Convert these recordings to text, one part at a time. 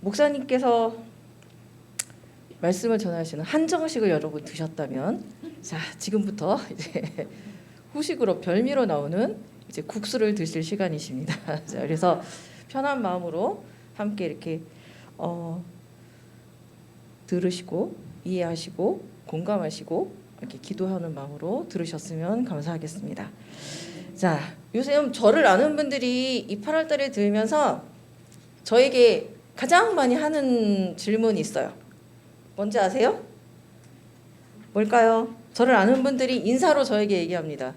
목사님께서 말씀을 전하시는 한정식을 여러분 드셨다면, 자 지금부터 이제 후식으로 별미로 나오는 이제 국수를 드실 시간이십니다. 자, 그래서 편한 마음으로 함께 이렇게 어, 들으시고 이해하시고 공감하시고 이렇게 기도하는 마음으로 들으셨으면 감사하겠습니다. 자, 요즘 저를 아는 분들이 이 8월달에 들으면서 저에게 가장 많이 하는 질문이 있어요. 뭔지 아세요? 뭘까요? 저를 아는 분들이 인사로 저에게 얘기합니다.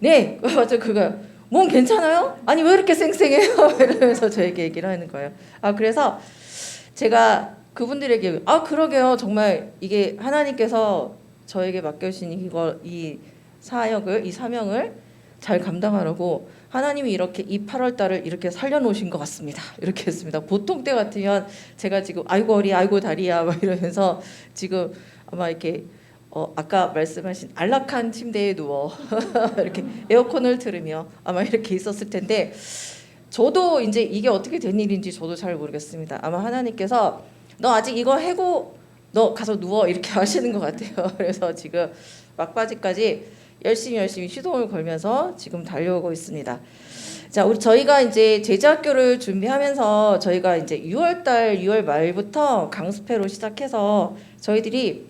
네, 맞아 그거. 몸 괜찮아요? 아니 왜 이렇게 쌩쌩해요? 이러면서 저에게 얘기를 하는 거예요. 아 그래서 제가 그분들에게 아 그러게요 정말 이게 하나님께서 저에게 맡겨주신 이거 이 사역을 이 사명을 잘 감당하려고 하나님이 이렇게 이 8월 달을 이렇게 살려놓으신 것 같습니다. 이렇게 했습니다. 보통 때 같으면 제가 지금 아이고 허리 아이고 다리야 막 이러면서 지금 아마 이렇게 어, 아까 말씀하신 안락한 침대에 누워 이렇게 에어컨을 틀으며 아마 이렇게 있었을 텐데 저도 이제 이게 어떻게 된 일인지 저도 잘 모르겠습니다. 아마 하나님께서 너 아직 이거 해고 너 가서 누워 이렇게 하시는 것 같아요. 그래서 지금 막바지까지 열심히 열심히 시동을 걸면서 지금 달려오고 있습니다. 자, 우리 저희가 이제 제자학교를 준비하면서 저희가 이제 6월달 6월 말부터 강습회로 시작해서 저희들이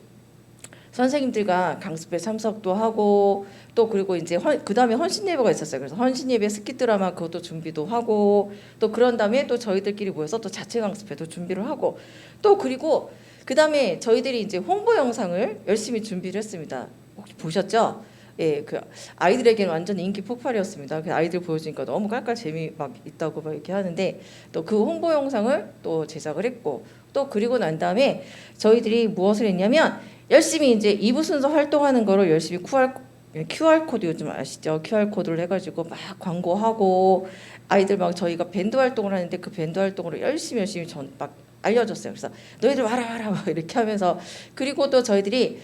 선생님들과 강습회 참석도 하고 또 그리고 이제 그 다음에 헌신 예배가 있었어요. 그래서 헌신 예배 스키 드라마 그것도 준비도 하고 또 그런 다음에 또 저희들끼리 모여서 또 자체 강습회도 준비를 하고 또 그리고 그 다음에 저희들이 이제 홍보 영상을 열심히 준비를 했습니다. 혹시 보셨죠? 예, 그 아이들에게는 완전 인기 폭발이었습니다. 그 아이들 보여주니까 너무 깔깔 재미 막 있다고 막 이렇게 하는데 또 그 홍보 영상을 또 제작을 했고 또 그리고 난 다음에 저희들이 무엇을 했냐면 열심히 이제 2부 순서 활동하는 거를 열심히 QR QR 코드 요즘 아시죠? QR 코드를 해가지고 막 광고하고 아이들 막 저희가 밴드 활동을 하는데 그 밴드 활동으로 열심히 열심히 전 막 알려줬어요. 그래서 너희들 와라 와라 막 이렇게 하면서 그리고 또 저희들이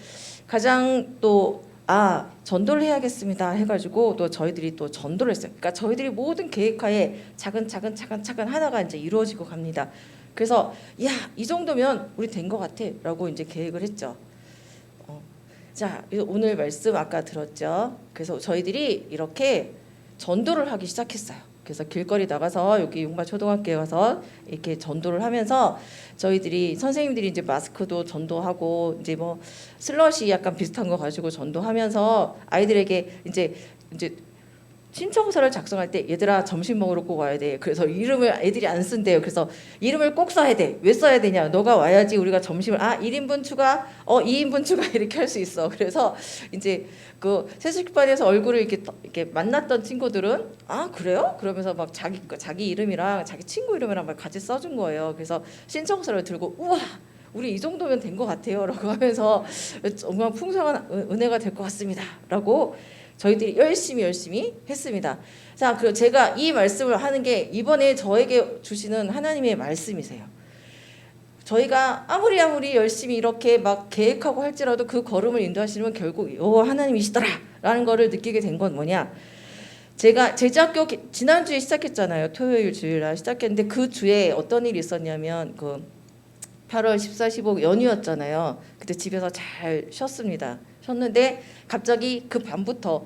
가장 또 아 전도를 해야겠습니다 해가지고 또 저희들이 또 전도를 했어요. 그러니까 저희들이 모든 계획하에 차근 차근 차근 차근 하나가 이제 이루어지고 갑니다. 그래서 야 이 정도면 우리 된 것 같아라고 이제 계획을 했죠. 어. 자 오늘 말씀 아까 들었죠. 그래서 저희들이 이렇게 전도를 하기 시작했어요. 그래서 길거리 나가서 여기 용마 초등학교에 가서 이렇게 전도를 하면서 저희들이 선생님들이 이제 마스크도 전도하고 이제 뭐 슬러시 약간 비슷한 거 가지고 전도하면서 아이들에게 이제 이제 신청서를 작성할 때 얘들아 점심 먹으러 꼭 와야 돼. 그래서 이름을 애들이 안 쓴대요. 그래서 이름을 꼭 써야 돼. 왜 써야 되냐? 너가 와야지 우리가 점심을 아 1인분 추가, 어 2인분 추가 이렇게 할 수 있어. 그래서 이제 그 세수기반에서 얼굴을 이렇게 이렇게 만났던 친구들은 아 그래요? 그러면서 막 자기 자기 이름이랑 자기 친구 이름이랑 막 같이 써준 거예요. 그래서 신청서를 들고 우와 우리 이 정도면 된 것 같아요 라고 하면서 정말 풍성한 은- 은혜가 될 것 같습니다 라고 저희들이 열심히 열심히 했습니다. 자, 그리고 제가 이 말씀을 하는 게 이번에 저에게 주시는 하나님의 말씀이세요. 저희가 아무리 아무리 열심히 이렇게 막 계획하고 할지라도 그 걸음을 인도하시는 건 결국 요 하나님이시더라라는 거를 느끼게 된 건 뭐냐? 제가 제자학교 기- 지난주에 시작했잖아요. 토요일 주일 날 시작했는데 그 주에 어떤 일이 있었냐면 그 8월 14, 15 연휴였잖아요. 그때 집에서 잘 쉬었습니다. 쉬었는데 갑자기 그 밤부터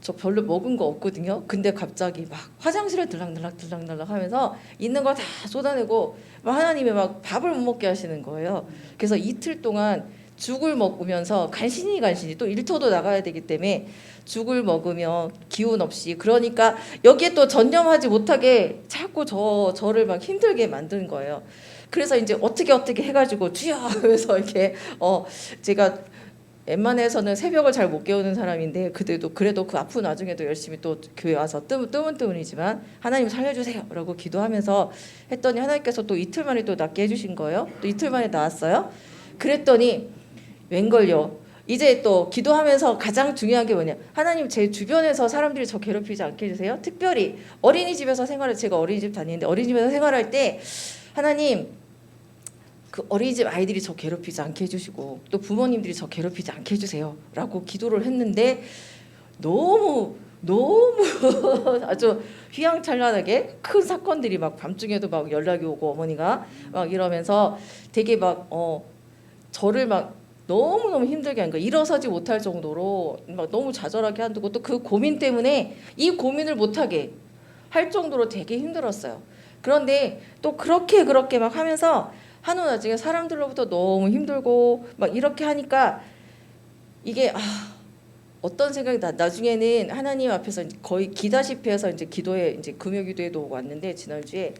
저 별로 먹은 거 없거든요. 근데 갑자기 막 화장실을 들락들락 들락들락 하면서 있는 거 다 쏟아내고 막 하나님이 막 밥을 못 먹게 하시는 거예요. 그래서 이틀 동안 죽을 먹으면서 간신히 간신히 또 일터도 나가야 되기 때문에 죽을 먹으며 기운 없이 그러니까 여기에 또 전념하지 못하게 자꾸 저 저를 막 힘들게 만든 거예요. 그래서 이제 어떻게 어떻게 해가지고 주여 하면서 이렇게 어 제가 웬만해서는 새벽을 잘 못 깨우는 사람인데 그래도 그래도 그 아픈 와중에도 열심히 또 교회 와서 뜨문 뜨문뜨문이지만 하나님 살려주세요 라고 기도하면서 했더니 하나님께서 또 이틀 만에 또 낫게 해주신 거예요. 또 이틀 만에 나았어요. 그랬더니 웬걸요. 이제 또 기도하면서 가장 중요한 게 뭐냐? 하나님 제 주변에서 사람들이 저 괴롭히지 않게 해주세요. 특별히 어린이집에서 생활을 제가 어린이집 다니는데 어린이집에서 생활할 때 하나님 그 어린이집 아이들이 저 괴롭히지 않게 해주시고 또 부모님들이 저 괴롭히지 않게 해주세요라고 기도를 했는데 너무 너무 아주 휘황찬란하게 큰 사건들이 막 밤중에도 막 연락이 오고 어머니가 막 이러면서 되게 막 어 저를 막 너무 너무 힘들게 한 거예요. 일어서지 못할 정도로 막 너무 좌절하게 한다고 또 그 고민 때문에 이 고민을 못하게 할 정도로 되게 힘들었어요. 그런데 또 그렇게 그렇게 막 하면서 한후 나중에 사람들로부터 너무 힘들고 막 이렇게 하니까 이게 아 어떤 생각이 나 나중에는 하나님 앞에서 거의 기다시피 해서 이제 기도에 이제 금요 기도에도 오고 왔는데 지난주에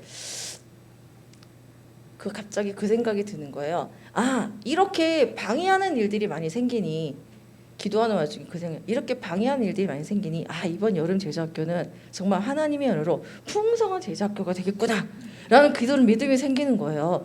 그 갑자기 그 생각이 드는 거예요. 아 이렇게 방해하는 일들이 많이 생기니 기도하는 와중에 그 생각 이렇게 방해하는 일들이 많이 생기니 아 이번 여름 제자학교는 정말 하나님의 은혜로 풍성한 제자학교가 되겠구나라는 그런 믿음이 생기는 거예요.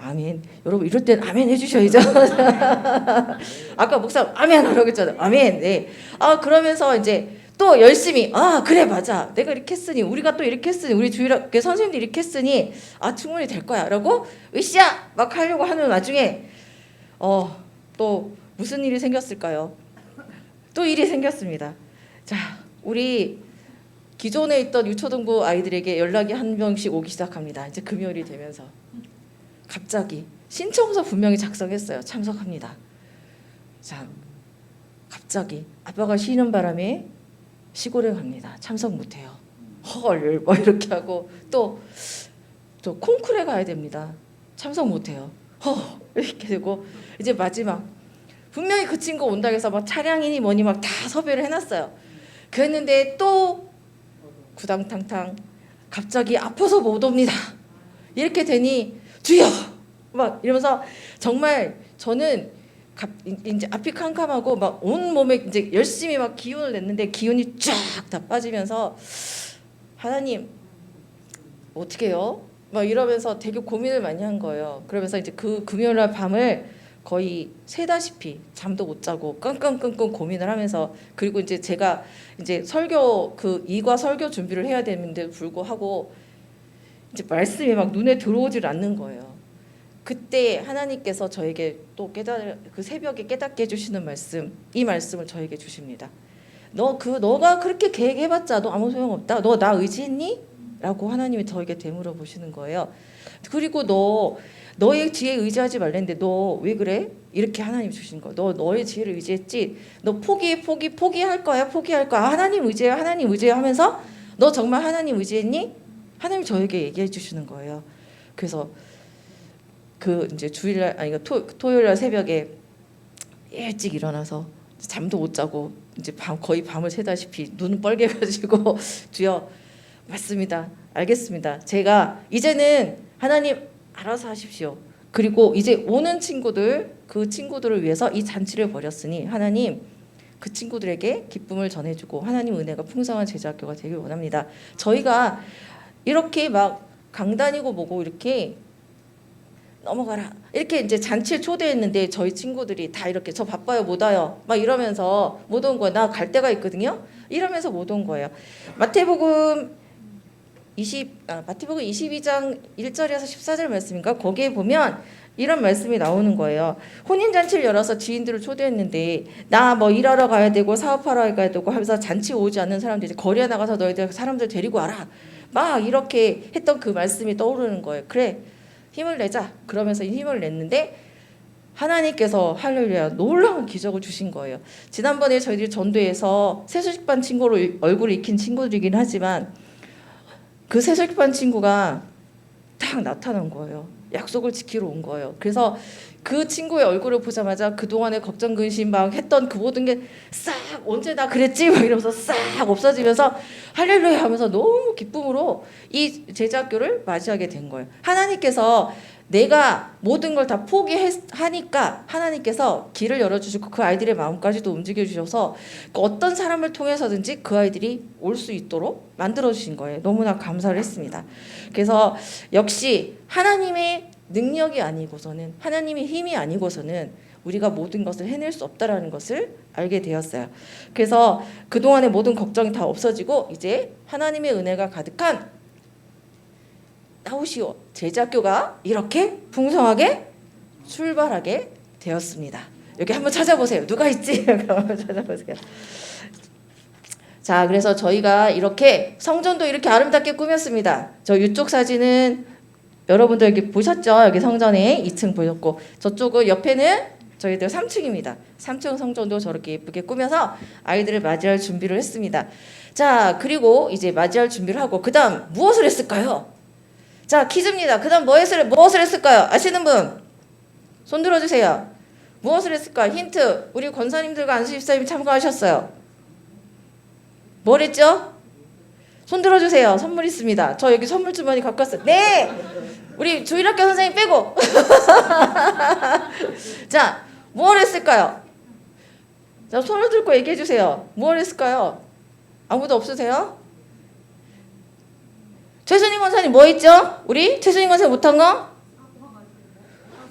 아멘. 여러분 이럴 땐 아멘 해주셔야죠. 아까 목사 아멘 하라고 했잖아요. 아멘. 네. 아 그러면서 이제 또 열심히 아 그래 맞아 내가 이렇게 했으니 우리가 또 이렇게 했으니 우리 주일학교 선생님들이 이렇게 했으니 아 충분히 될 거야라고 으쌰 막 하려고 하는 와중에 어 또 무슨 일이 생겼을까요? 또 일이 생겼습니다. 자 우리 기존에 있던 유초등부 아이들에게 연락이 한 명씩 오기 시작합니다. 이제 금요일이 되면서 갑자기 신청서 분명히 작성했어요. 참석합니다. 자 갑자기 아빠가 쉬는 바람에 시골에 갑니다. 참석 못해요. 헐, 뭐 이렇게 하고 또 또 콩쿨에 가야 됩니다. 참석 못해요. 허 이렇게 되고 이제 마지막 분명히 그 친구 온다 해서 막 차량이니 뭐니 막 다 섭외를 해놨어요. 그랬는데 또 구당탕탕 갑자기 아파서 못 옵니다. 이렇게 되니 주여 막 이러면서 정말 저는 갑, 이- 이제 앞이 캄캄하고 막 온 몸에 이제 열심히 막 기운을 냈는데 기운이 쫙 다 빠지면서 하나님 어떻게요? 막 이러면서 되게 고민을 많이 한 거예요. 그러면서 이제 그 금요일 날 밤을 거의 새다시피 잠도 못 자고 끙끙끙끙 고민을 하면서 그리고 이제 제가 이제 설교 그 이과 설교 준비를 해야 되는데 불구하고 이제 말씀이 막 눈에 들어오질 않는 거예요. 그때 하나님께서 저에게 또 깨달 그 새벽에 깨닫게 해주시는 말씀 이 말씀을 저에게 주십니다. 너 그 너가 그렇게 계획해봤자 너 아무 소용 없다. 너 나 의지했니? 라고 하나님이 저에게 되물어 보시는 거예요. 그리고 너 너의 지혜 의지하지 말랬는데 너 왜 그래? 이렇게 하나님 주신 거. 너 너의 지혜를 의지했지. 너 포기 포기 포기할 거야 포기할 거야. 아, 하나님 의지해 하나님 의지해 하면서 너 정말 하나님 의지했니? 하나님 저에게 얘기해 주시는 거예요. 그래서 그 이제 주일날 아니 그 토, 토요일날 새벽에 일찍 일어나서 잠도 못 자고 이제 밤 거의 밤을 새다시피 눈 뻘게 가지고 주여 맞습니다. 알겠습니다. 제가 이제는 하나님 알아서 하십시오. 그리고 이제 오는 친구들 그 친구들을 위해서 이 잔치를 벌였으니 하나님 그 친구들에게 기쁨을 전해주고 하나님 은혜가 풍성한 제자학교가 되길 원합니다. 저희가 이렇게 막 강단이고 뭐고 이렇게 넘어가라. 이렇게 이제 잔치를 초대했는데 저희 친구들이 다 이렇게 저 바빠요 못 와요. 막 이러면서 못 온 거야. 나갈 데가 있거든요. 이러면서 못 온 거예요. 마태복음 20 아, 마태복음 22장 1절에서 14절 말씀인가? 거기에 보면 이런 말씀이 나오는 거예요. 혼인 잔치를 열어서 지인들을 초대했는데 나 뭐 일하러 가야 되고 사업하러 가야 되고 하면서 잔치 오지 않는 사람들이 거리에 나가서 너희들 사람들 데리고 와라. 막 이렇게 했던 그 말씀이 떠오르는 거예요. 그래 힘을 내자. 그러면서 힘을 냈는데 하나님께서 할렐루야 놀라운 기적을 주신 거예요. 지난번에 저희들이 전도에서 세수식반 친구로 얼굴을 익힌 친구들이긴 하지만 그 세수식반 친구가 딱 나타난 거예요. 약속을 지키러 온 거예요. 그래서 그 친구의 얼굴을 보자마자 그동안의 걱정 근심 막 했던 그 모든 게 싹 언제 나 그랬지 막 이러면서 싹 없어지면서 할렐루야 하면서 너무 기쁨으로 이 제자학교를 맞이하게 된 거예요. 하나님께서 내가 모든 걸 다 포기하니까 하나님께서 길을 열어주시고 그 아이들의 마음까지도 움직여주셔서 그 어떤 사람을 통해서든지 그 아이들이 올 수 있도록 만들어주신 거예요. 너무나 감사를 했습니다. 그래서 역시 하나님의 능력이 아니고서는 하나님의 힘이 아니고서는 우리가 모든 것을 해낼 수 없다라는 것을 알게 되었어요. 그래서 그동안의 모든 걱정이 다 없어지고 이제 하나님의 은혜가 가득한 나오시오 제자교가 이렇게 풍성하게 출발하게 되었습니다. 여기 한번 찾아보세요. 누가 있지? 한번 찾아보세요. 자, 그래서 저희가 이렇게 성전도 이렇게 아름답게 꾸몄습니다. 저 이쪽 사진은 여러분들 여기 보셨죠? 여기 성전에 2층 보였고 저쪽은 옆에는 저희들 3층입니다. 3층 성전도 저렇게 예쁘게 꾸며서 아이들을 맞이할 준비를 했습니다. 자, 그리고 이제 맞이할 준비를 하고 그다음 무엇을 했을까요? 자, 퀴즈입니다. 그다음 뭐 했을 무엇을 했을까요? 아시는 분? 손 들어 주세요. 무엇을 했을까? 힌트. 우리 권사님들과 안수 집사님이 참가하셨어요. 뭘 했죠? 손 들어 주세요. 선물 있습니다. 저 여기 선물 주머니 갖고 왔어요. 네. 우리 주일학교 선생님 빼고. 자, 무엇을 했을까요? 자, 손을 들고 얘기해 주세요. 무엇을 했을까요? 아무도 없으세요? 최순희 권사님 뭐 했죠? 우리 최순희 권사님 못한 거?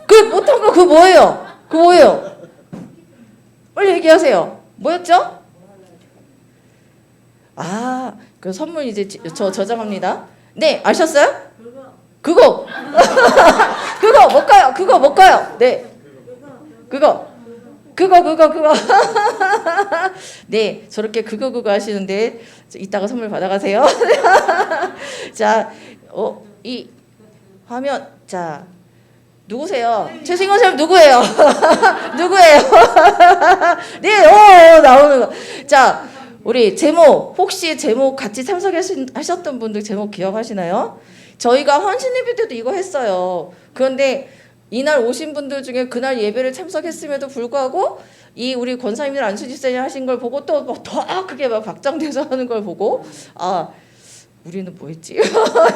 그 못한 거 그 뭐예요? 그 뭐예요? 빨리 얘기하세요. 뭐였죠? 아, 그 선물 이제 지- 저 저장합니다. 네, 아셨어요? 그거. 그거 뭘까요? 그거 뭘까요? 네. 그거. 그거 그거 그거. 네, 저렇게 그거 그거 하시는데 이따가 선물 받아가세요. 자, 어, 이 화면 자 누구세요? 최승원 사람 누구예요? 누구예요? 네, 오 나오는 거. 자, 우리 제목 혹시 제목 같이 참석하셨던 분들 제목 기억하시나요? 저희가 헌신 예배 때도 이거 했어요. 그런데 이날 오신 분들 중에 그날 예배를 참석했음에도 불구하고 이 우리 권사님들 안수집사님 하신 걸 보고 또더 크게 막 박장대소 하는 걸 보고 아 우리는 뭐 했지?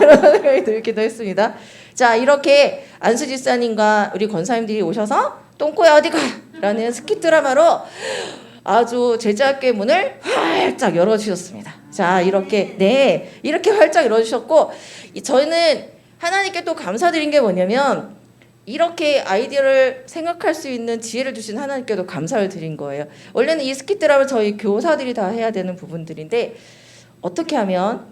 이런 생각이 들기도 했습니다. 자, 이렇게 안수집사님과 우리 권사님들이 오셔서 똥꼬야 어디가? 라는 스킷 드라마로 아주 제자학교의 문을 활짝 열어주셨습니다. 자, 이렇게, 네, 이렇게 활짝 열어주셨고, 이- 저희는 하나님께 또 감사드린 게 뭐냐면, 이렇게 아이디어를 생각할 수 있는 지혜를 주신 하나님께도 감사를 드린 거예요. 원래는 이 드라마 저희 교사들이 다 해야 되는 부분들인데, 어떻게 하면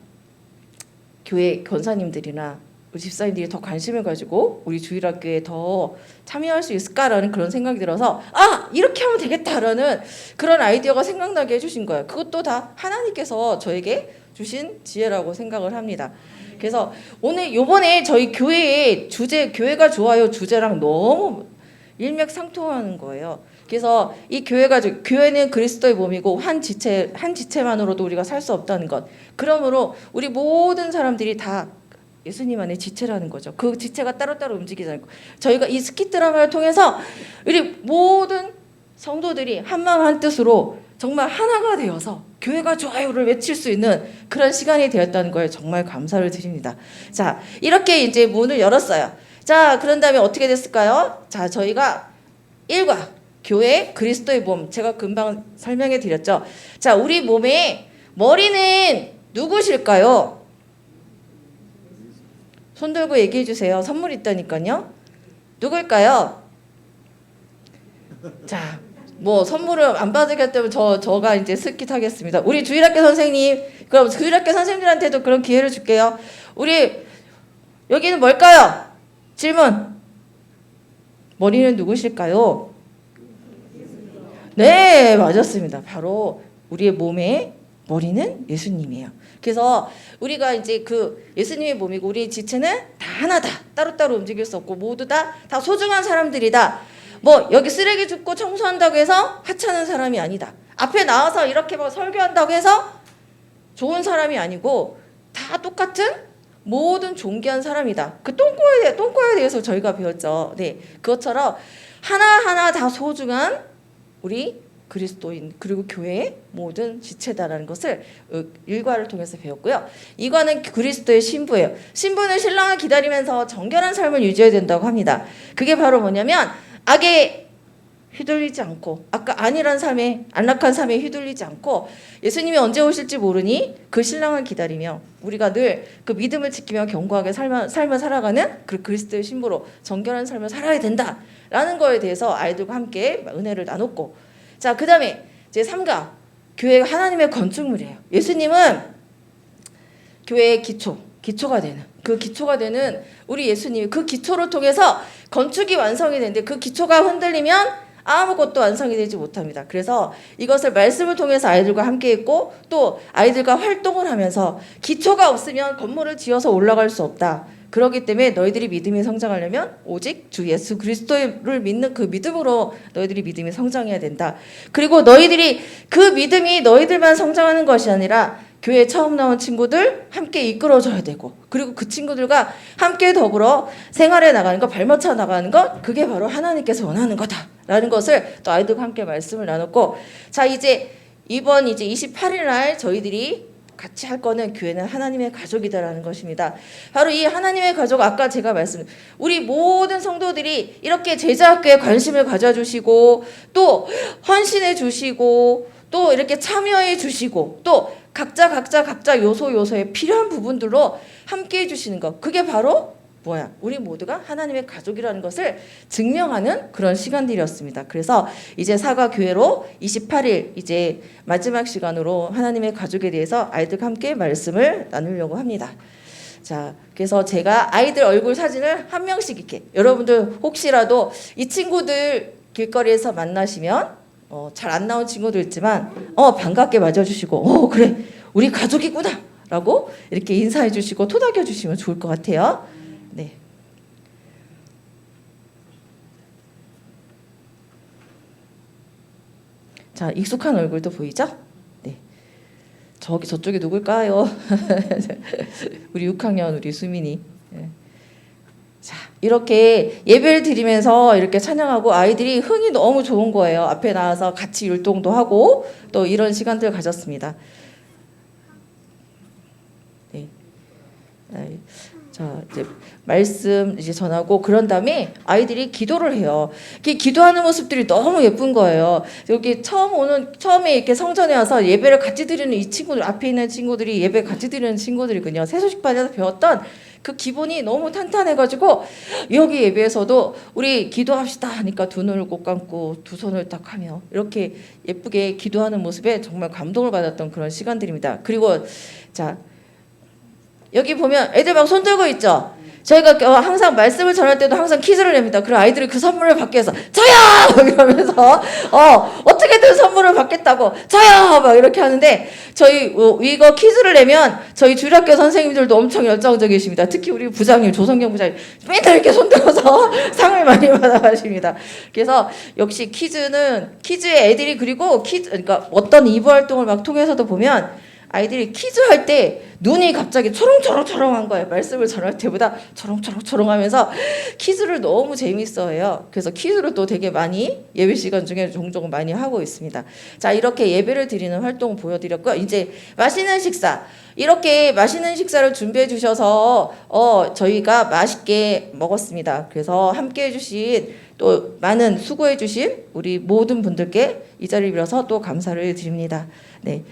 교회 권사님들이나 우리 집사님들이 더 관심을 가지고 우리 주일학교에 더 참여할 수 있을까라는 그런 생각이 들어서 아 이렇게 하면 되겠다라는 그런 아이디어가 생각나게 해주신 거예요. 그것도 다 하나님께서 저에게 주신 지혜라고 생각을 합니다. 그래서 오늘 요번에 저희 교회의 주제 교회가 좋아요 주제랑 너무 일맥상통하는 거예요. 그래서 이 교회가 저- 교회는 그리스도의 몸이고 한 지체 한 지체만으로도 우리가 살 수 없다는 것. 그러므로 우리 모든 사람들이 다 예수님 안에 지체라는 거죠. 그 지체가 따로따로 움직이지 거. 저희가 이 스킷 드라마를 통해서 우리 모든 성도들이 한마음 한뜻으로 정말 하나가 되어서 교회가 좋아요를 외칠 수 있는 그런 시간이 되었다는 거에 정말 감사를 드립니다. 자, 이렇게 이제 문을 열었어요. 자, 그런 다음에 어떻게 됐을까요? 자, 저희가 일과 교회 그리스도의 몸 제가 금방 설명해 드렸죠. 자, 우리 몸의 머리는 누구실까요? 손 들고 얘기해 주세요. 선물 있다니까요. 누굴까요? 자, 뭐 선물을 안 받으겠다면 저 저가 이제 스킷 하겠습니다. 우리 주일학교 선생님, 그럼 주일학교 선생님들한테도 그런 기회를 줄게요. 우리 여기는 뭘까요? 질문. 머리는 누구실까요? 네, 맞았습니다. 바로 우리의 몸의 머리는 예수님이에요. 그래서 우리가 이제 그 예수님의 몸이고 우리 지체는 다 하나다. 따로따로 움직일 수 없고 모두 다 다 소중한 사람들이다. 뭐 여기 쓰레기 줍고 청소한다고 해서 하찮은 사람이 아니다. 앞에 나와서 이렇게 막 설교한다고 해서 좋은 사람이 아니고 다 똑같은 모든 존귀한 사람이다. 그 똥꼬에 대해 똥꼬에 대해서 저희가 배웠죠. 네, 그것처럼 하나 하나 다 소중한 우리 그리스도인 그리고 교회의 모든 지체다라는 것을 어, 일과를 통해서 배웠고요. 이과는 그리스도의 신부예요. 신부는 신랑을 기다리면서 정결한 삶을 유지해야 된다고 합니다. 그게 바로 뭐냐면 악에 휘둘리지 않고 아까 안일한 삶에 안락한 삶에 휘둘리지 않고 예수님이 언제 오실지 모르니 그 신랑을 기다리며 우리가 늘 그 믿음을 지키며 견고하게 삶을, 삶을 살아가는 그 그리스도의 신부로 정결한 삶을 살아야 된다라는 거에 대해서 아이들과 함께 은혜를 나눴고 자 그 다음에 제 3가 교회가 하나님의 건축물이에요. 예수님은 교회의 기초 기초가 되는 그 기초가 되는 우리 예수님이 그 기초를 통해서 건축이 완성이 되는데 그 기초가 흔들리면 아무것도 완성이 되지 못합니다. 그래서 이것을 말씀을 통해서 아이들과 함께 했고 또 아이들과 활동을 하면서 기초가 없으면 건물을 지어서 올라갈 수 없다. 그렇기 때문에 너희들이 믿음이 성장하려면 오직 주 예수 그리스도를 믿는 그 믿음으로 너희들이 믿음이 성장해야 된다. 그리고 너희들이 그 믿음이 너희들만 성장하는 것이 아니라 교회 처음 나온 친구들 함께 이끌어줘야 되고 그리고 그 친구들과 함께 더불어 생활해 나가는 것 발맞춰 나가는 것 그게 바로 하나님께서 원하는 거다라는 것을 또 아이들과 함께 말씀을 나눴고 자 이제 이번 이제 28일 날 저희들이 같이 할 거는 교회는 하나님의 가족이다라는 것입니다. 바로 이 하나님의 가족 아까 제가 말씀 우리 모든 성도들이 이렇게 제자학교에 관심을 가져 주시고 또 헌신해 주시고 또 이렇게 참여해 주시고 또 각자 각자 각자 요소 요소에 필요한 부분들로 함께 해 주시는 것 그게 바로 뭐야? 우리 모두가 하나님의 가족이라는 것을 증명하는 그런 시간들이었습니다. 그래서 이제 사과 교회로 28일 이제 마지막 시간으로 하나님의 가족에 대해서 아이들과 함께 말씀을 나누려고 합니다. 자, 그래서 제가 아이들 얼굴 사진을 한 명씩 이렇게 여러분들 혹시라도 이 친구들 길거리에서 만나시면 어, 잘 안 나온 친구도 있지만 어 반갑게 맞아주시고 어 그래 우리 가족이구나 라고 이렇게 인사해 주시고 토닥여 주시면 좋을 것 같아요. 네. 자, 익숙한 얼굴도 보이죠? 네. 저기 저쪽에 누굴까요? 우리 6학년 우리 수민이. 네. 자, 이렇게 예배를 드리면서 이렇게 찬양하고 아이들이 흥이 너무 좋은 거예요. 앞에 나와서 같이 율동도 하고 또 이런 시간들을 가졌습니다. 네. 네. 자, 이제 말씀 이제 전하고 그런 다음에 아이들이 기도를 해요. 이렇게 기도하는 모습들이 너무 예쁜 거예요. 여기 처음 오는 처음에 이렇게 성전에 와서 예배를 같이 드리는 이 친구들 앞에 있는 친구들이 예배 같이 드리는 친구들이군요. 새소식반에서 배웠던 그 기본이 너무 탄탄해가지고 여기 예배에서도 우리 기도합시다 하니까 두 눈을 꼭 감고 두 손을 딱 하며 이렇게 예쁘게 기도하는 모습에 정말 감동을 받았던 그런 시간들입니다. 그리고 자 여기 보면 애들 막 손 들고 있죠. 저희가 어, 항상 말씀을 전할 때도 항상 퀴즈를 냅니다. 그럼 아이들이 그 선물을 받기 위해서 저요! 이러면서 어 어떻게든 선물을 받겠다고 저요! 막 이렇게 하는데 저희 어, 이거 퀴즈를 내면 저희 주일학교 선생님들도 엄청 열정적이십니다. 특히 우리 부장님 조성경 부장님 맨날 이렇게 손들어서 상을 많이 받아가십니다. 그래서 역시 퀴즈는 퀴즈에 애들이 그리고 퀴즈 그러니까 어떤 이부 활동을 막 통해서도 보면 아이들이 퀴즈 할 때 눈이 갑자기 초롱초롱초롱한 거예요. 말씀을 전할 때보다 초롱초롱초롱하면서 퀴즈를 너무 재밌어해요. 그래서 퀴즈를 또 되게 많이 예배 시간 중에 종종 많이 하고 있습니다. 자 이렇게 예배를 드리는 활동 보여드렸고요. 이제 맛있는 식사 이렇게 맛있는 식사를 준비해 주셔서 어 저희가 맛있게 먹었습니다. 그래서 함께 해주신 또 많은 수고해 주신 우리 모든 분들께 이 자리를 빌어서 또 감사를 드립니다. 네.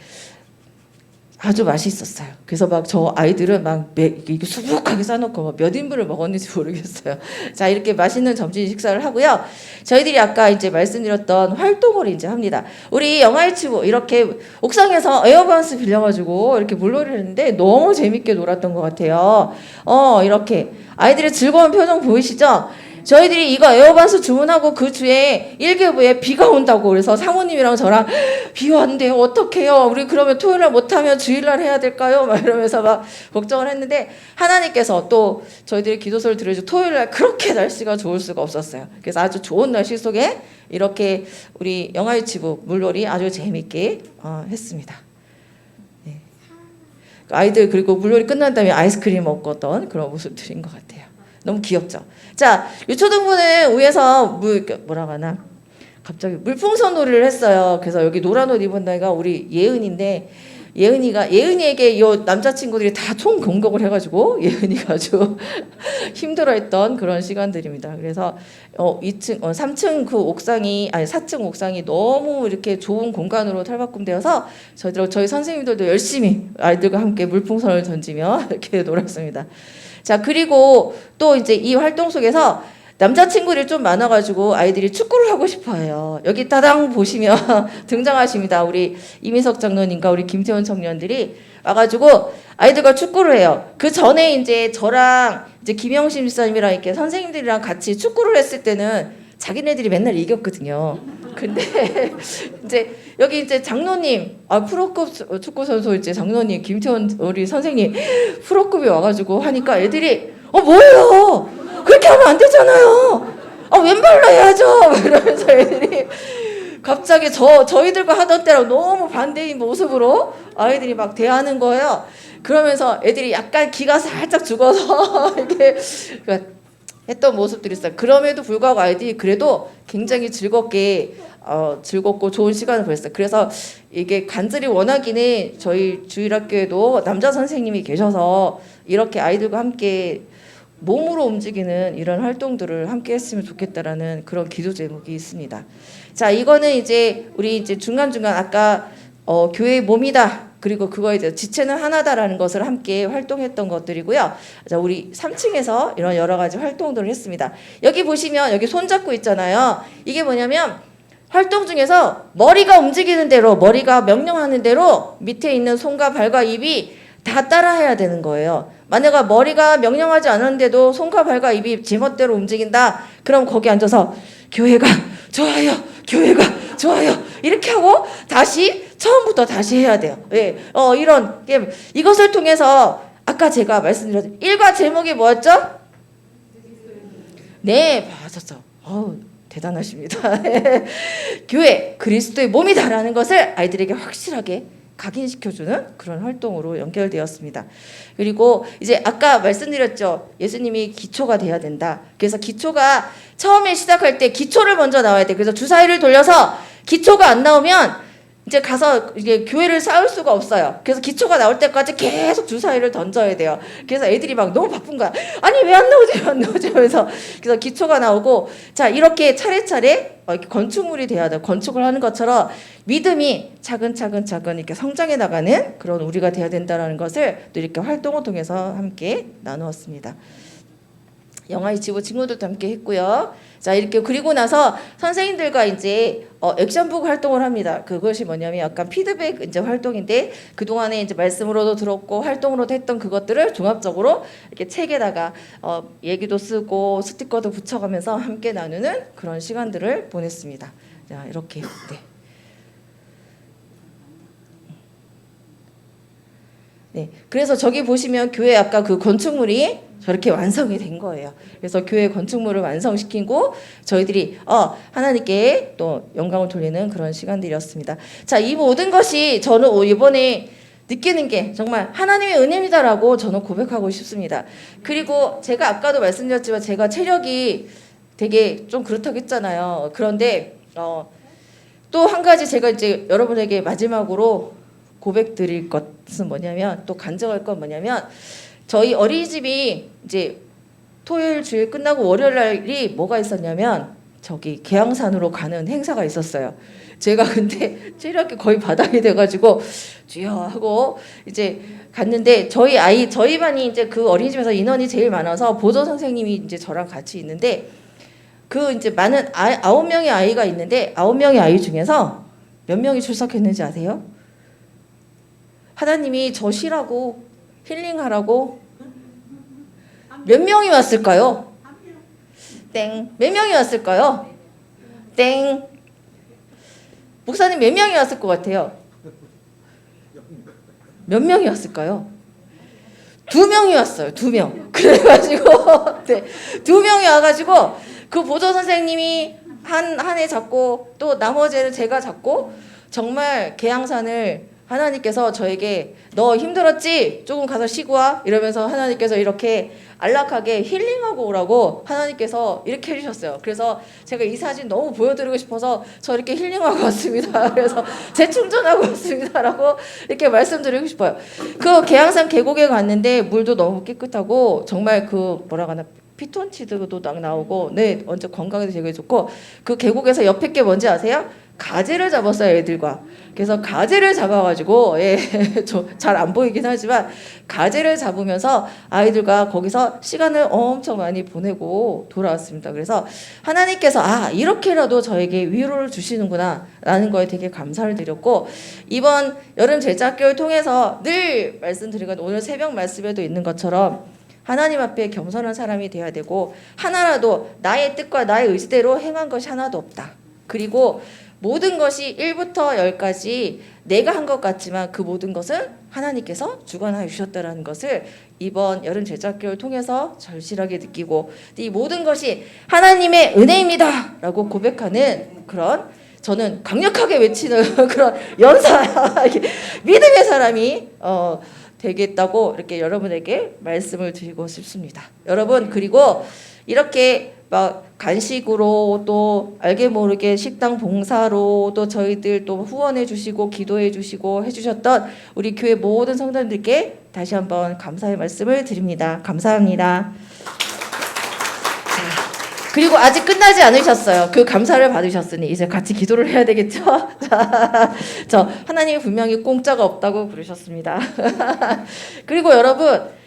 아주 맛있었어요. 그래서 막 저 아이들은 막 매, 이게 수북하게 싸놓고 막몇 인분을 먹었는지 모르겠어요. 자 이렇게 맛있는 점심 식사를 하고요. 저희들이 아까 이제 말씀드렸던 활동을 이제 합니다. 우리 영화유치부 이렇게 옥상에서 에어바운스 빌려가지고 이렇게 물놀이를 했는데 너무 재밌게 놀았던 것 같아요. 어 이렇게 아이들의 즐거운 표정 보이시죠? 저희들이 이거 에어반스 주문하고 그 주에 일개부에 비가 온다고 그래서 사모님이랑 저랑 비 왔는데요. 어떡해요? 우리 그러면 토요일 날 못하면 주일 날 해야 될까요? 막 이러면서 막 걱정을 했는데 하나님께서 또 저희들이 기도서를 들으시고 토요일 날 그렇게 날씨가 좋을 수가 없었어요. 그래서 아주 좋은 날씨 속에 이렇게 우리 영화 유치부 물놀이 아주 재밌게 어, 했습니다. 네. 아이들 그리고 물놀이 끝난 다음에 아이스크림 먹었던 그런 모습들인 것 같아요. 너무 귀엽죠. 자, 유초등부는 위에서 물 뭐라고 하나? 갑자기 물풍선 놀이를 했어요. 그래서 여기 노란 옷 입은 애가 우리 예은인데 예은이가 예은이에게 요 남자친구들이 다 총 공격을 해가지고 예은이가 아주 힘들어했던 그런 시간들입니다. 그래서 어 2층, 어 3층 그 옥상이 아니 4층 옥상이 너무 이렇게 좋은 공간으로 탈바꿈되어서 저희들 저희 선생님들도 열심히 아이들과 함께 물풍선을 던지며 이렇게 놀았습니다. 자 그리고 또 이제 이 활동 속에서 남자친구들이 좀 많아가지고 아이들이 축구를 하고 싶어해요. 여기 따당 보시면 등장하십니다. 우리 이민석 장로님과 우리 김태원 청년들이 와가지고 아이들과 축구를 해요. 그 전에 이제 저랑 이제 김영심 집사님이랑 이렇게 선생님들이랑 같이 축구를 했을 때는 자기네들이 맨날 이겼거든요. 근데 이제 여기 이제 장로님, 아 프로급 축구 선수 이제 장로님 김태원 우리 선생님 프로급이 와가지고 하니까 애들이 어 뭐예요? 그렇게 하면 안 되잖아요. 아 왼발로 해야죠. 이러면서 애들이 갑자기 저 저희들과 하던 때랑 너무 반대인 모습으로 아이들이 막 대하는 거예요. 그러면서 애들이 약간 기가 살짝 죽어서 이렇게 그러니까 했던 모습들이 있어요. 그럼에도 불구하고 아이들이 그래도 굉장히 즐겁게 어, 즐겁고 좋은 시간을 보냈어요. 그래서 이게 간절히 원하기는 저희 주일학교에도 남자 선생님이 계셔서 이렇게 아이들과 함께 몸으로 움직이는 이런 활동들을 함께 했으면 좋겠다라는 그런 기도 제목이 있습니다. 자, 이거는 이제 우리 이제 중간중간 아까 어, 교회의 몸이다. 그리고 그거에 대해 지체는 하나다라는 것을 함께 활동했던 것들이고요. 자, 우리 3층에서 이런 여러 가지 활동들을 했습니다. 여기 보시면 여기 손잡고 있잖아요. 이게 뭐냐면 활동 중에서 머리가 움직이는 대로 머리가 명령하는 대로 밑에 있는 손과 발과 입이 다 따라해야 되는 거예요. 만약에 머리가 명령하지 않았는데도 손과 발과 입이 제멋대로 움직인다. 그럼 거기 앉아서 교회가 좋아요. 교회가 좋아요. 이렇게 하고 다시 처음부터 다시 해야 돼요. 예. 어 이런 게 이것을 통해서 아까 제가 말씀드렸던 일과 제목이 뭐였죠? 네, 맞았죠. 어우, 대단하십니다. 교회 그리스도의 몸이다라는 것을 아이들에게 확실하게 각인시켜주는 그런 활동으로 연결되었습니다. 그리고 이제 아까 말씀드렸죠. 예수님이 기초가 돼야 된다. 그래서 기초가 처음에 시작할 때 기초를 먼저 나와야 돼. 그래서 주사위를 돌려서 기초가 안 나오면 이제 가서 이게 교회를 쌓을 수가 없어요. 그래서 기초가 나올 때까지 계속 주사위를 던져야 돼요. 그래서 애들이 막 너무 바쁜 거야. 아니 왜 안 나오지? 왜 안 나오지? 하면서 그래서 기초가 나오고 자 이렇게 차례차례 어, 이렇게 건축물이 돼야 돼. 건축을 하는 것처럼 믿음이 차근차근 차근 이렇게 성장해 나가는 그런 우리가 돼야 된다라는 것을 또 이렇게 활동을 통해서 함께 나누었습니다. 영화의 지부 친구들도 함께 했고요. 자 이렇게 그리고 나서 선생님들과 이제 어, 액션북 활동을 합니다. 그것이 뭐냐면 약간 피드백 이제 활동인데 그 동안에 이제 말씀으로도 들었고 활동으로도 했던 그것들을 종합적으로 이렇게 책에다가 어, 얘기도 쓰고 스티커도 붙여가면서 함께 나누는 그런 시간들을 보냈습니다. 자 이렇게 네. 네, 그래서 저기 보시면 교회 아까 그 건축물이 저렇게 완성이 된 거예요. 그래서 교회 건축물을 완성시키고 저희들이 어 하나님께 또 영광을 돌리는 그런 시간들이었습니다. 자, 이 모든 것이 저는 이번에 느끼는 게 정말 하나님의 은혜입니다라고 저는 고백하고 싶습니다. 그리고 제가 아까도 말씀드렸지만 제가 체력이 되게 좀 그렇다고 했잖아요. 그런데 어, 또 한 가지 제가 이제 여러분에게 마지막으로 고백 드릴 것은 뭐냐면 또 간증할 건 뭐냐면 저희 어린이집이 이제 토요일 주일 끝나고 월요일 날이 뭐가 있었냐면 저기 계양산으로 가는 행사가 있었어요. 제가 근데 체력이 거의 바닥이 돼가지고 주여 하고 이제 갔는데 저희 아이 저희 반이 이제 그 어린이집에서 인원이 제일 많아서 보조 선생님이 이제 저랑 같이 있는데 그 이제 많은 아, 아홉 명의 아이가 있는데 아홉 명의 아이 중에서 몇 명이 출석했는지 아세요? 하나님이 저 쉬라고 힐링하라고 몇 명이 왔을까요? 땡. 몇 명이 왔을까요? 땡. 목사님 몇 명이 왔을 것 같아요? 몇 명이 왔을까요? 두 명이 왔어요. 두 명. 그래가지고 네, 두 명이 와가지고 그 보조 선생님이 한 한 해 잡고 또 나머지를 제가 잡고 정말 계양산을 하나님께서 저에게 너 힘들었지? 조금 가서 쉬고 와 이러면서 하나님께서 이렇게 안락하게 힐링하고 오라고 하나님께서 이렇게 해주셨어요. 그래서 제가 이 사진 너무 보여드리고 싶어서 저 이렇게 힐링하고 왔습니다. 그래서 재충전하고 왔습니다라고 이렇게 말씀드리고 싶어요. 그 계양산 계곡에 갔는데 물도 너무 깨끗하고 정말 그 뭐라 하나 피톤치드도 딱 나오고 네 언제 건강에도 되게 좋고 그 계곡에서 옆에 게 뭔지 아세요? 가재를 잡았어요 애들과 그래서 가재를 잡아가지고 예잘 안 보이긴 하지만 가재를 잡으면서 아이들과 거기서 시간을 엄청 많이 보내고 돌아왔습니다 그래서 하나님께서 아 이렇게라도 저에게 위로를 주시는구나 라는 거에 되게 감사를 드렸고 이번 여름 제자학교를 통해서 늘 말씀드리건 오늘 새벽 말씀에도 있는 것처럼 하나님 앞에 겸손한 사람이 돼야 되고 하나라도 나의 뜻과 나의 의지대로 행한 것이 하나도 없다. 그리고 모든 것이 1부터 10까지 내가 한 것 같지만 그 모든 것은 하나님께서 주관하여 주셨다라는 것을 이번 여름 제작교를 통해서 절실하게 느끼고 이 모든 것이 하나님의 은혜입니다 라고 고백하는 그런 저는 강력하게 외치는 그런 연사 믿음의 사람이 어, 되겠다고 이렇게 여러분에게 말씀을 드리고 싶습니다. 여러분 그리고 이렇게 막 간식으로 또 알게 모르게 식당 봉사로 또 저희들 또 후원해 주시고 기도해 주시고 해 주셨던 우리 교회 모든 성도님들께 다시 한번 감사의 말씀을 드립니다. 감사합니다. 자, 그리고 아직 끝나지 않으셨어요. 그 감사를 받으셨으니 이제 같이 기도를 해야 되겠죠? 자, 저 하나님이 분명히 공짜가 없다고 부르셨습니다. 그리고 여러분 어,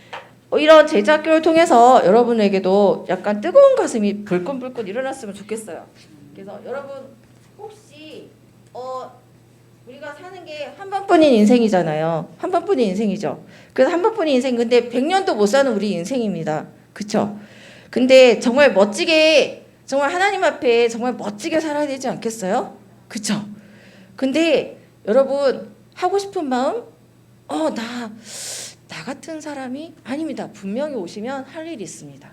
이런 제자교를 통해서 여러분에게도 약간 뜨거운 가슴이 불끈불끈 일어났으면 좋겠어요. 그래서 여러분 혹시 어 우리가 사는 게 한 번뿐인 인생이잖아요. 한 번뿐인 인생이죠. 그래서 한 번뿐인 인생 근데 100년도 못 사는 우리 인생입니다. 그렇죠? 근데 정말 멋지게 정말 하나님 앞에 정말 멋지게 살아야 되지 않겠어요? 그렇죠? 근데 여러분 하고 싶은 마음 어 나 나 같은 사람이 아닙니다. 분명히 오시면 할 일이 있습니다.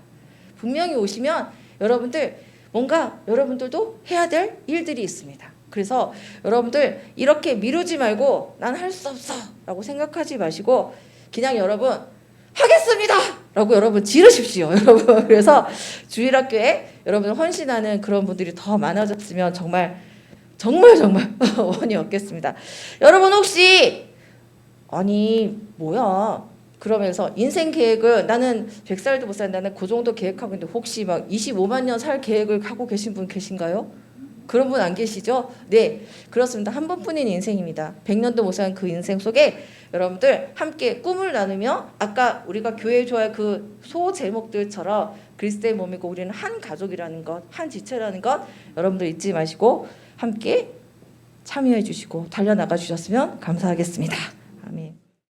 분명히 오시면 여러분들 뭔가 여러분들도 해야 될 일들이 있습니다. 그래서 여러분들 이렇게 미루지 말고 난 할 수 없어 라고 생각하지 마시고 그냥 여러분 하겠습니다 라고 여러분 지르십시오. 여러분 그래서 주일학교에 여러분 헌신하는 그런 분들이 더 많아졌으면 정말 정말 정말 원이 없겠습니다. 여러분 혹시 아니 뭐야 그러면서 인생 계획을 나는 100살도 못 산다 나는 그 정도 계획하고 있는데 혹시 막 25만 년 살 계획을 하고 계신 분 계신가요? 그런 분 안 계시죠? 네 그렇습니다 한 번뿐인 인생입니다 100년도 못 사는 그 인생 속에 여러분들 함께 꿈을 나누며 아까 우리가 교회 좋아할 그 소 제목들처럼 그리스도의 몸이고 우리는 한 가족이라는 것, 한 지체라는 것 여러분들 잊지 마시고 함께 참여해 주시고 달려나가 주셨으면 감사하겠습니다. Me.